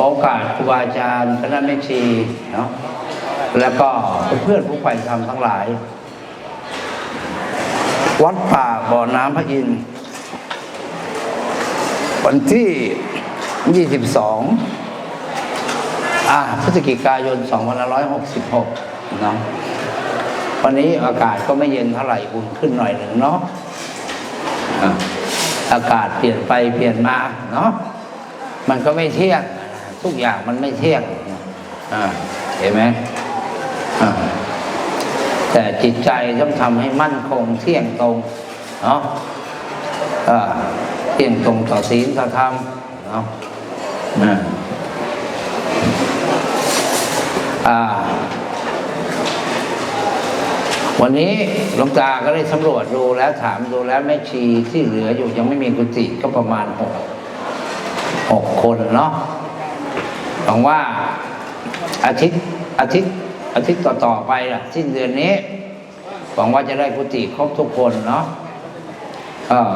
อโอกาสครูบาอาจารย์คณะแม่ชีเนาะแล้วก็เพื่อนผู้ใฝ่ธรรมทั้งหลาย วัดป่าบ่อน้ำพระอินทร์วันที่ 22 อ่าพฤศจิกายน 2566 เนาะวันนี้อากาศก็ไม่เย็นเท่าไหร่อุ่นขึ้นหน่อยหนึ่งเนาะอากาศเปลี่ยนไปเปลี่ยนมาเนาะมันก็ไม่เที่ยง ทุกอย่างมันไม่เที่ยงอ่าเห็นไหมแต่จิตใจต้องทำให้มั่นคงเที่ยงตรงเนาะเที่ยงตรงต่อศีลต่อธรรมเนาะวันนี้หลวงตาก็ได้สำรวจดูแล้วถามดูแล้วแม่ชีที่เหลืออยู่ยังไม่มีกุฏิก็ประมาณหกหกคนเนาะ หวังว่าอาทิตย์อาทิตย์อาทิตย์ต่อๆไปล่ะสิ้นเดือนนี้ หวังว่าจะได้กุฏิครบทุกคนเนาะเออ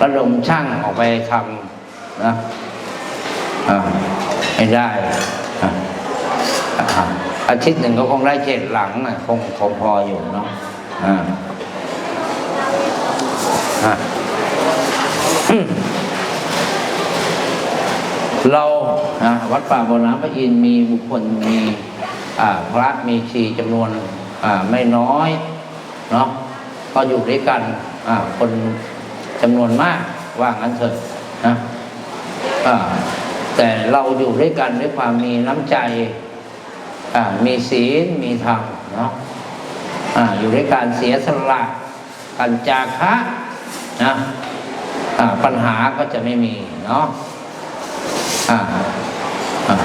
ระดมช่างออกไปทำนะอ่ได้ อาทิตย์หนึ่งก็คงได้เจ็ดหลังนะคงคงพออยู่เนาะอ่าอ่า เราวัดป่าบ่อน้ำพระอินมีบุคคลมีพระมีชีจำนวนไม่น้อยเนาะก็อยู่ด้วยกันคนจำนวนมากว่างั้นเถอะนะแต่เราอยู่ด้วยกันด้วยความมีน้ำใจมีศีลมีธรรมเนาะอ่าอยู่ด้วยการเสียสละกันจาคะนะปัญหาก็จะไม่มีเนาะ อ่าอ่า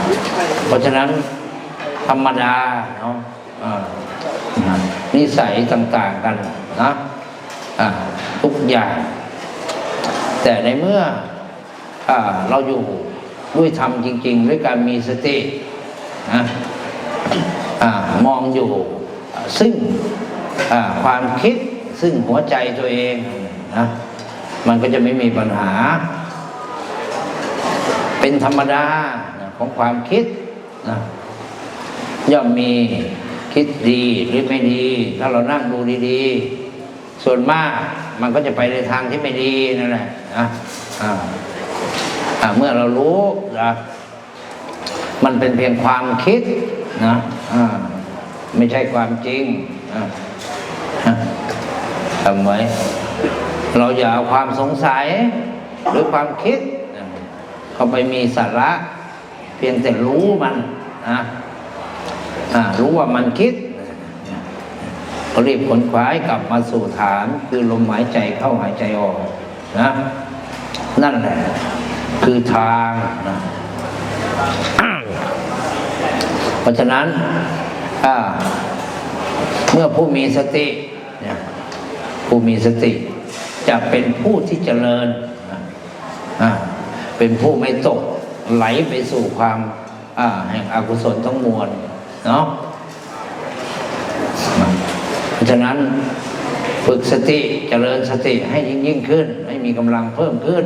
เพราะฉะนั้นธรรมดาเนาะอ่านิสัยต่าง ๆ กันนะอ่าทุกอย่าง แต่ในเมื่ออาเราอยู่ด้วยธรรมจริง ๆ ด้วยการมีสตินะอามองอยู่ซึ่งความคิดซึ่งหัวใจตัวเองนะมันก็จะไม่มีปัญหา เป็นธรรมดาของความคิดนะย่อมมีคิดดีหรือไม่ดี ถ้าเรานั่งดูดีๆ ส่วนมากมันก็จะไปในทางที่ไม่ดีนั่นแหละนะเมื่อเรารู้นะมันเป็นเพียงความคิดนะไม่ใช่ความจริงทำไว้ เราอย่าเอาความสงสัยหรือความคิด เขาไปมีสาระ เพียงแต่รู้มันนะรู้ว่ามันคิดรีบขนขวายกลับมาสู่ฐาน คือลมหายใจเข้าหายใจออกนะนั่นแหละ คือทางนะเพราะฉะนั้นเมื่อผู้มีสติผู้มีสติจะเป็นผู้ที่เจริญ เป็นผู้ไม่ตกไหลไปสู่ความแห่งอกุศลทั้งมวลเนาะเพราะฉะนั้นฝึกสติเจริญสติให้ยิ่งยิ่งขึ้น ให้มีกำลังเพิ่มขึ้น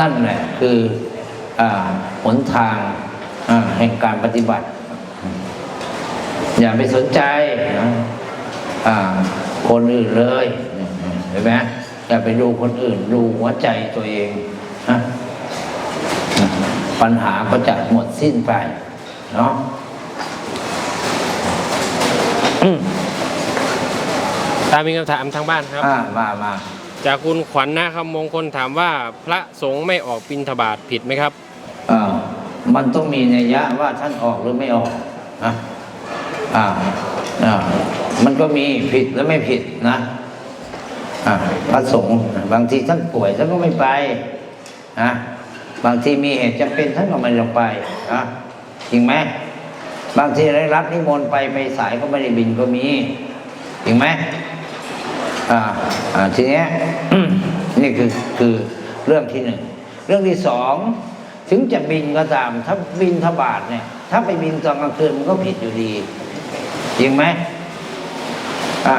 นั่นแหละคืออหนทางแห่งการปฏิบัติ อย่าไปสนใจคนอื่นเลยเห็นไหมอย่าไปดูคนอื่น ดูหัวใจตัวเอง นะปัญหาก็จะหมดสิ้นไป เนาะตามมีคำถามทางบ้านครับอ่ามามาจากคุณขวัญนะคำมงคลถามว่าพระสงฆ์ไม่ออกบิณฑบาตผิดไหมครับอ่ามันต้องมีนัยยะว่าท่านออกหรือไม่ออกนะอ่าอ่ามันก็มีผิดและไม่ผิดนะอ่าพระสงฆ์บางทีท่านป่วยท่านก็ไม่ไป นะบางทีมีเหตุจำเป็นท่านก็ไม่ลงไปนะจริงไหมบางทีได้รับนิมนต์ไปไปสายก็ไม่ได้บินก็มีจริงไหมอ่าอ่าทีเนี้ยนี่คือคือเรื่องที่หนึ่งเรื่องที่สองถึงจะบินก็ตาม ถ้าบินทบาทเนี่ย ถ้าไปบินตอนกลางคืนมันก็ผิดอยู่ดีจริงไหมอ่า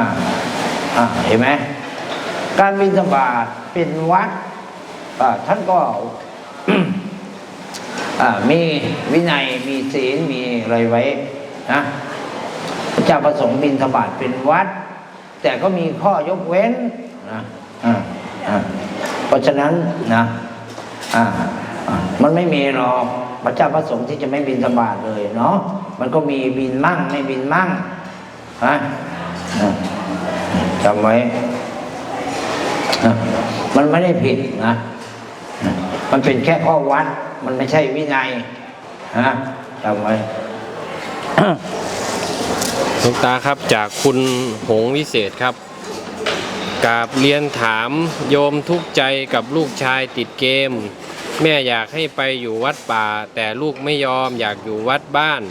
อ่าเห็นไหมการบินทบาทเป็นวัดอ่า ท่านก็มีวินัยมีศีลมีอะไรไว้นะพระเจ้าประสงค์บินทบาทเป็นวัด แต่ก็มีข้อยกเว้นนะเพราะฉะนั้นนะมันไม่มีหรอกพระเจ้าประสงค์ที่จะไม่บินทบาทเลยเนาะมันก็มีบินมั่งไม่บินมั่งฮะจำไว้มันไม่ได้ผิดนะ มันเป็นแค่ข้อวัด มันไม่ใช่วินัยฮะจำไว้หลวงตาครับจากคุณหงวิเศษครับกราบเรียนถามโยมทุกข์ใจกับลูกชายติดเกม แม่อยากให้ไปอยู่วัดป่า แต่ลูกไม่ยอมอยากอยู่วัดบ้าน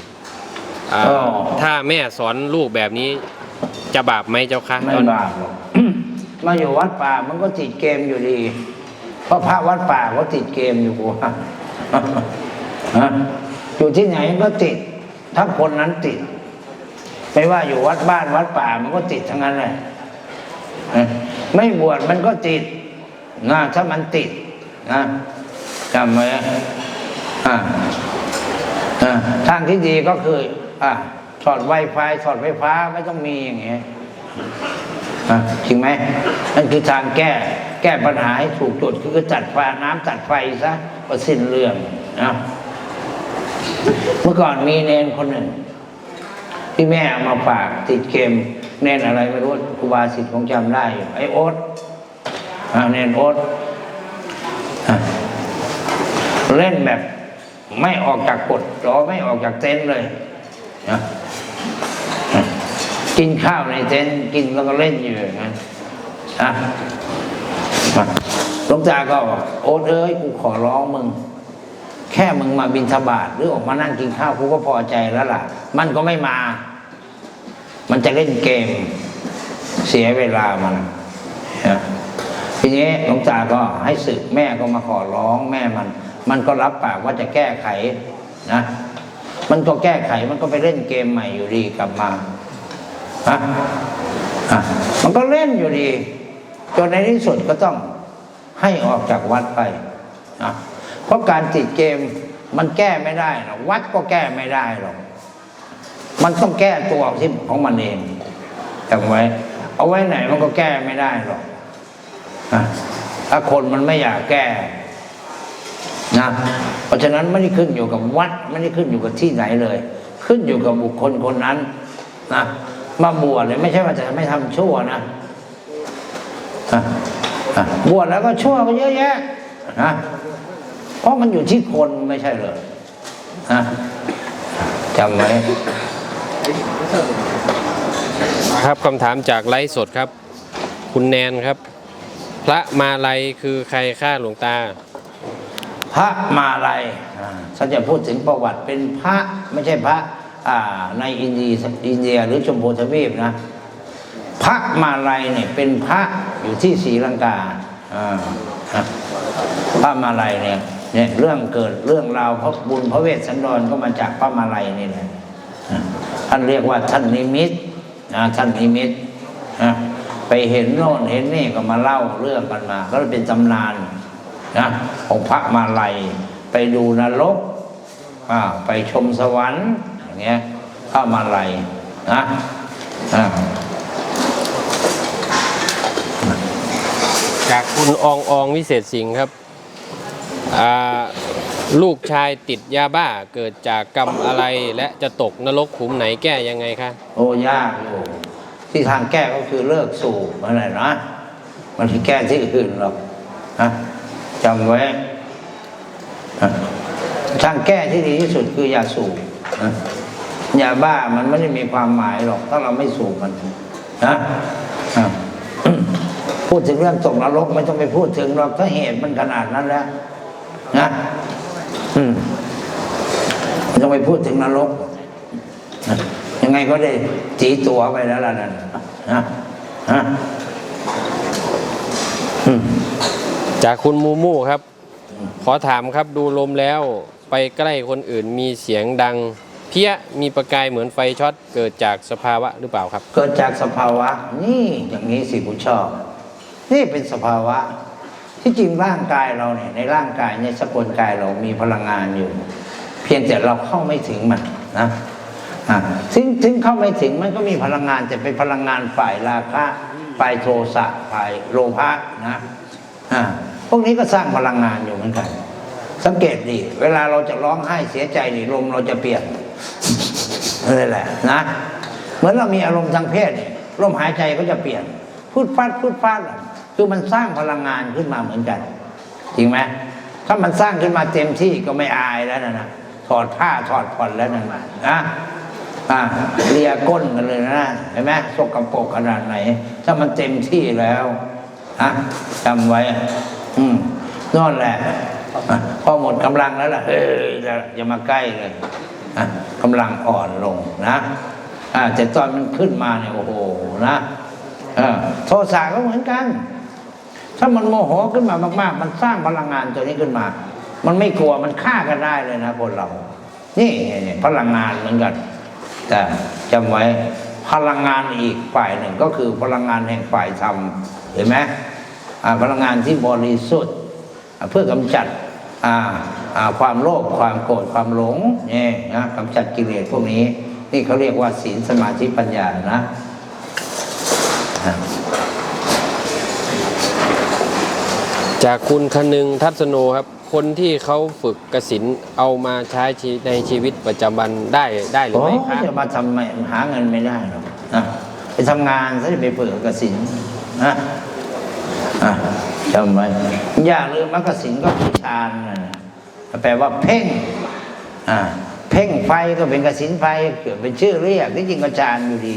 อ่าอ๋อถ้าแม่สอนลูกแบบนี้จะบาปไหมเจ้าคะไม่ตอนบาปหรอกมาอยู่วัดป่ามันก็ติดเกมอยู่ดีเพ ราะพระวัดป่าก็ติดเกมอยู่หัวฮะอยู่ที่ไหนก็ติด ถ้าคนนั้นติด ไม่ว่าอยู่วัดบ้านวัดป่ามันก็ติดทั้งนั้นเลยไม่บวชมันก็ติดนะถ้ามันติดนะจำไว้ทางที่ดีก็คืออ่าถอดไวไฟถอดไฟฟ้าไม่ต้องมีอย่างเงี้ย จริงไหมนั่นคือทางแก้แก้ปัญหาให้ถูกจุดคือจัดไฟน้ำจัดไฟซะก็สิ้นเรื่องนะเมื่อก่อนมีเนนคนหนึ่ง ที่แม่เอามาฝากติดเกมเนนอะไรไม่รู้ครูบาสิทธิ์คงจำได้อยู่ไอโอ๊ตเนนโอ๊ตเล่นแบบไม่ออกจากกฎรอไม่ออกจากเต็นเลยนะ กินข้าวในเต็นท์กินแล้วก็เล่นอยู่อย่างนั้นนะหลวงตาก็บอกโอ๊ตเอ้ยกูขอร้องมึง แค่มึงมาบินทบาทหรือออกมานั่งกินข้าวกูก็พอใจแล้วล่ะ มันก็ไม่มา มันจะเล่นเกม เสียเวลามันนะทีนี้หลวงตาก็ให้สึกแม่ก็มาขอร้องแม่มัน มันก็รับปากว่าจะแก้ไขนะ มันก็แก้ไขมันก็ไปเล่นเกมใหม่อยู่ดีกลับมา ฮะอะมันก็เล่นอยู่ดีจนในที่สุดก็ต้องให้ออกจากวัดไปนะเพราะการติดเกมมันแก้ไม่ได้หรอกวัดก็แก้ไม่ได้หรอกมันต้องแก้ตัวที่ของมันเองจำไว้ เอาไว้ไหนมันก็แก้ไม่ได้หรอกนะถ้าคนมันไม่อยากแก้นะเพราะฉะนั้นไม่ได้ขึ้นอยู่กับวัด ไม่ได้ขึ้นอยู่กับที่ไหนเลย ขึ้นอยู่กับบุคคลคนนั้นนะ มาบวชเลยไม่ใช่ว่าจะไม่ทำชั่วนะอะอะบวชแล้วก็ชั่วก็เยอะแยะนะเพราะมันอยู่ที่คนไม่ใช่เหรอนะจำไว้ครับคำถามจากไลฟ์สดครับ คุณแนนครับ พระมาลัยคือใครฆ่าหลวงตา พระมาลัยอ่าฉันจะพูดถึงประวัติเป็นพระไม่ใช่พระอ่า ในอินเดียอินเดียหรือชมพูทวีปนะ พระมาลัยเนี่ยเป็นพระอยู่ที่ศรีลังกาพระมาลัยเนี่ยเนี่ยเรื่องเกิดเรื่องราวพระบุญพระเวสสันดรก็มาจากพระมาลัยนี่แหละท่านเรียกว่าท่านนิมิตท่านนิมิตไปเห็นโน่นเห็นนี่ก็มาเล่าเรื่องกันมา ก็เป็นตำนานนะของพระมาลัย ไปดูนรกไปชมสวรรค์ อย่างเงี้ยพระมาลัยนะอ่าจากคุณอองอองวิเศษสิงห์ครับอ่าลูกชายติดยาบ้าเกิดจากกรรมอะไรและจะตกนรกขุมไหนแก้ยังไงคะโอ้ยากอยู่ที่ทางแก้ก็คือเลิกสูบอะไรนะมันที่แก้ที่อื่นหรอกนะจำไว้นะทางแก้ที่ดีที่สุดคืออย่าสูบนะ ยาบ้ามันไม่ได้มีความหมายหรอก ถ้าเราไม่สูบมันนะะพูดถึงเรื่องตกนรกไม่ต้องไปพูดถึงหรอกถ้าเหตุมันขนาดนั้นแล้วนะอืมไม่ต้องไปพูดถึงนรกยังไงก็ได้จีตัวไปแล้วล่ะนั่นนะฮะจากคุณมูมูครับ ขอถามครับดูลมแล้วไปใกล้คนอื่นมีเสียงดัง เพี้ยมีประกายเหมือนไฟช็อตเกิดจากสภาวะหรือเปล่าครับ เกิดจากสภาวะ นี่อย่างนี้สิผู้ชอบ นี่เป็นสภาวะ ที่จริงร่างกายเราเนี่ยในร่างกายในสกุลกายเรามีพลังงานอยู่ เพียงแต่เราเข้าไม่ถึงมันนะอ่าถึงถึงเข้าไม่ถึงมันก็มีพลังงานแต่เป็นพลังงานฝ่ายราคะฝ่ายโทสะฝ่ายโลภะนะอ่าพวกนี้ก็สร้างพลังงานอยู่เหมือนกัน สังเกตดิเวลาเราจะร้องไห้เสียใจนี่ลมเราจะเปลี่ยน นั่นแหละนะ เหมือนเรามีอารมณ์ทางเพศเนี่ยลมหายใจก็จะเปลี่ยน พูดฟาดพูดฟาดคือมันสร้างพลังงานขึ้นมาเหมือนกัน จริงไหมถ้ามันสร้างขึ้นมาเต็มที่ก็ไม่อายแล้วนะนะถอดผ้าถอดผ่อนแล้วนะนะอ่าเลียก้นกันเลยนะเห็นไหมสกปรกขนาดไหน ถ้ามันเต็มที่แล้วนะจำไว้ อืมนอนแหละพอหมดกำลังแล้วล่ะเฮ้ยออย่ามาใกล้เลยอะ กำลังอ่อนลงนะอาแต่ตอนมันขึ้นมาเนี่ยโอ้โหนะโทสะก็เหมือนกัน ถ้ามันโมโหขึ้นมามาก ๆ มันสร้างพลังงานตัวนี้ขึ้นมา มันไม่กลัวมันฆ่ากันได้เลยนะคนเรา นี่พลังงานเหมือนกันแต่จำไว้พลังงานอีกฝ่ายหนึ่งก็คือพลังงานแห่งฝ่ายธรรมเห็นไหมพลังงานที่บริสุทธิ์เพื่อกำจัดอ่า ความโลภความโกรธความหลงนี่นะกำจัดกิเลสพวกนี้ นี่เขาเรียกว่าศีลสมาธิปัญญานะอ่าจากคุณคนึงทัศโนครับ คนที่เขาฝึกกสินเอามาใช้ชีในชีวิตประจำวันได้ได้หรือโอ้ไม่ครับจะมาทำไมหาเงินไม่ได้หรอกนะไปทำงานซะจะไปเปิดกสินนะอะจำไว้อย่าลืมว่ากสินก็คือฌานนะ แปลว่าเพ่งอ่าเพ่งไฟก็เป็นกสินไฟเกิดเป็นชื่อเรียกที่จริงก็ฌานอยู่ดี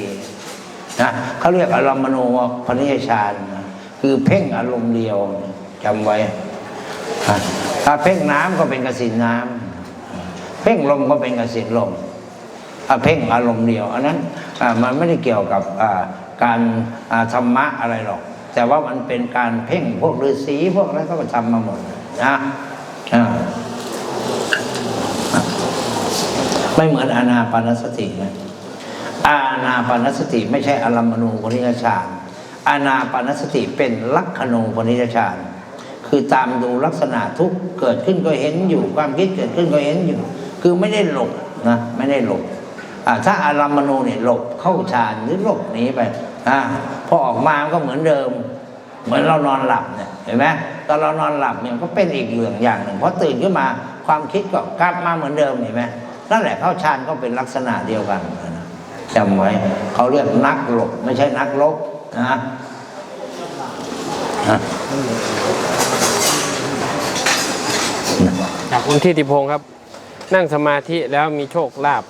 นะเขาเรียกอารมณูพนิยฌานคือเพ่งอารมณ์เดียวจำไว้ถ้าเพ่งน้ำก็เป็นกสินน้ำเพ่งลมก็เป็นกสินลมเพ่งอารมณ์เดียว อันนั้นมันไม่ได้เกี่ยวกับการธรรมะอะไรหรอก แต่ว่ามันเป็นการเพ่งพวกฤาษีพวกอะไรก็ทำมาหมดนะอ่า ไม่เหมือนอานาปานสตินะอานาปานสติไม่ใช่อารมณูปนิยฌานอานาปานสติเป็นลักขณูปนิยฌานคือตามดูลักษณะทุกเกิดขึ้นก็เห็นอยู่ความคิดเกิดขึ้นก็เห็นอยู่ คือไม่ได้หลบนะไม่ได้หลบถ้าอารามณูเนี่ยหลบเข้าฌานหรือหลบหนีไปอพอออกมาก็เหมือนเดิม เหมือนเรานอนหลับเนี่ยเห็นไหมตอนเรานอนหลับเนี่ยก็เป็นอีกเรื่องอย่างหนึ่งพอตื่นขึ้นมาความคิดก็กลับมาเหมือนเดิมเห็นไหม นั่นแหละเข้าฌานก็เป็นลักษณะเดียวกันนะจำไว้เขาเรียกนักหลบไม่ใช่นักลบนะอะจากคุณทิติพงศ์ครับ นั่งสมาธิแล้วมีโชคลาภ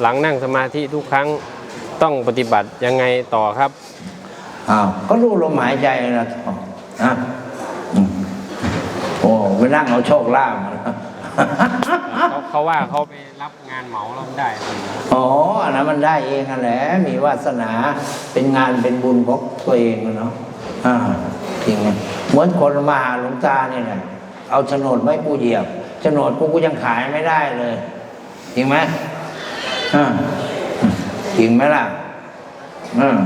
หลังนั่งสมาธิทุกครั้งต้องปฏิบัติยังไงต่อครับอ้าวก็ดูลมหายใจนะอะอืมโอ้ไปนั่งเอาโชคลาภ เขาว่าเขาไปรับงานเหมาแล้วได้ อ๋ออันนั้นมันได้เองนั่นแหละมีวาสนาเป็นงานเป็นบุญของตัวเองอะเนาะอ่าจริงไหมเหมือนคนมาหาหลวงตาเนี่ยนะเอาโฉนดไว้กูเหยียบโฉนดกูกูยังขายไม่ได้เลย จริงไหมอ่าจริงไหมล่ะอืม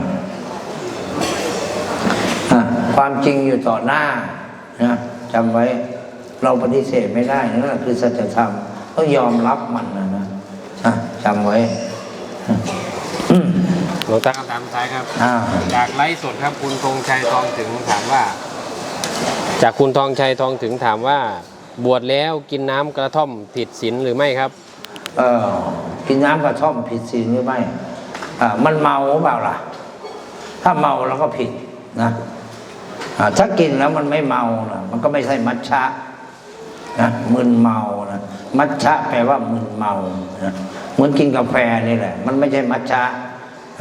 อะความจริงอยู่ต่อหน้านะจำไว้เราปฏิเสธไม่ได้นั่นแหละคือสัจธรรม ต้องยอมรับมันนะนะอะจำไว้อืมหลวงตาคำถามสุดท้ายครับอ่าจากไลฟ์สดครับคุณธงชัยทองถึงถามว่า จากคุณทองชัยทองถึงถามว่า บวชแล้วกินน้ำกระท่อมผิดศีลหรือไม่ครับ เออกินน้ำกระท่อมผิดศีลหรือไม่อ่ามันเมาหรือเปล่าล่ะ ถ้าเมาแล้วก็ผิดนะอ่าถ้ากินแล้วมันไม่เมานะมันก็ไม่ใช่มัชชะนะมึนเมานะ มัชชะแปลว่ามึนเมานะเหมือนกินกาแฟนี่แหละ มันไม่ใช่มัชชะ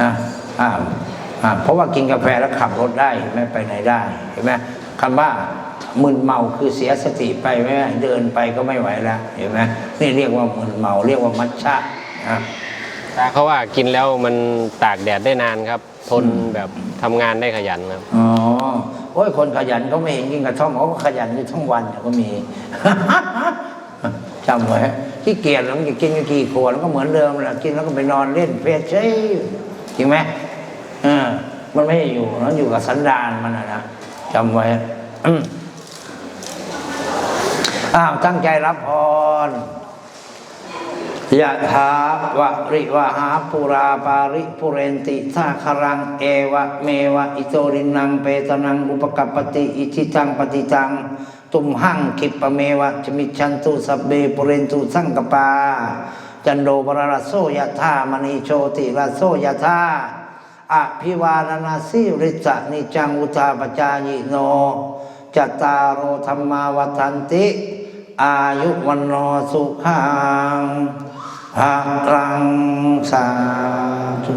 นะอ่าอ่าเพราะว่ากินกาแฟแล้วขับรถได้ไม่ไปไหนได้เห็นไหมคำว่ามึนเมาคือเสียสติไปไม่ได้เดินไปก็ไม่ไหวแล้วเห็นไหมนี่เรียกว่ามึนเมาเรียกว่ามัชชะนะแต่เขาว่ากินแล้วมันตากแดดได้นานครับ ทนแบบทำงานได้ขยันครับอ๋อโอ้ยคนขยันเขาไม่เห็นกินกระท่อมเขาก็ขยันอยู่ทั้งวันก็มี จำไว้ที่เกียจแล้วมันจะกินกี่ขวดแล้วก็เหมือนเดิมแหละกินแล้วก็ไปนอนเล่นเฟซใช่จริงไหมเออมันไม่ได้อยู่แล้วอยู่กับสันดานมันนะจำไว้อ้าวตั้งใจรับพรยะถาวะริวหาปุราปาริปุเรนติสาครังเอวะเมวะอิโตรินังเปตนังอุปกัปปติ อิชิตังปฏิตัง ตุมหังคิปะเมวะจมิชันตุสัพเบปุเรนตุสังกปา จันโดปรรโสยะธามณีโชติรโสยะธาอภิวารณาสิริสะนิจังอุตาปจายโนจตารโอธรรมาวัฏันติ อายุวันโนสุขังภารังสาธุ